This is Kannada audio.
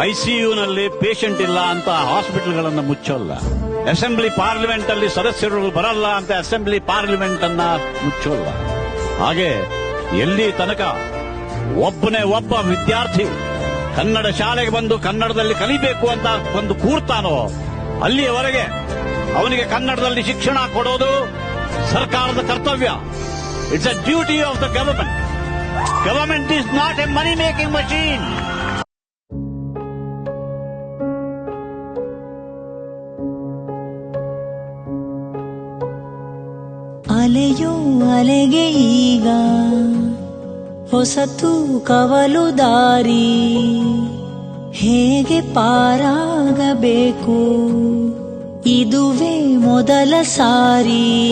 ಐಸಿಯುನಲ್ಲಿ ಪೇಷಂಟ್ ಇಲ್ಲ ಅಂತ ಹಾಸ್ಪಿಟಲ್ಗಳನ್ನು ಮುಚ್ಚೋಲ್ಲ. ಅಸೆಂಬ್ಲಿ ಪಾರ್ಲಿಮೆಂಟ್ ಅಲ್ಲಿ ಸದಸ್ಯರು ಬರಲ್ಲ ಅಂತ ಅಸೆಂಬ್ಲಿ ಪಾರ್ಲಿಮೆಂಟ್ ಅನ್ನ ಮುಚ್ಚೋಲ್ಲ. ಹಾಗೆ ಎಲ್ಲಿ ತನಕ ಒಬ್ಬನೇ ಒಬ್ಬ ವಿದ್ಯಾರ್ಥಿ ಕನ್ನಡ ಶಾಲೆಗೆ ಬಂದು ಕನ್ನಡದಲ್ಲಿ ಕಲಿಬೇಕು ಅಂತ ಬಂದು ಕೂರ್ತಾನೋ, ಅಲ್ಲಿಯವರೆಗೆ ಅವನಿಗೆ ಕನ್ನಡದಲ್ಲಿ ಶಿಕ್ಷಣ ಕೊಡೋದು ಸರ್ಕಾರದ ಕರ್ತವ್ಯ. It's a duty of the government government is not a money making machine ಅಲೆಯೋ ಅಲೆಗೆ ಈಗ ಹೊಸತು ಕವಲು ದಾರಿ. ಹೇಗೆ ಪಾರಾಗಬೇಕು? ಇದುವೇ ಮೊದಲ ಸಾರಿ.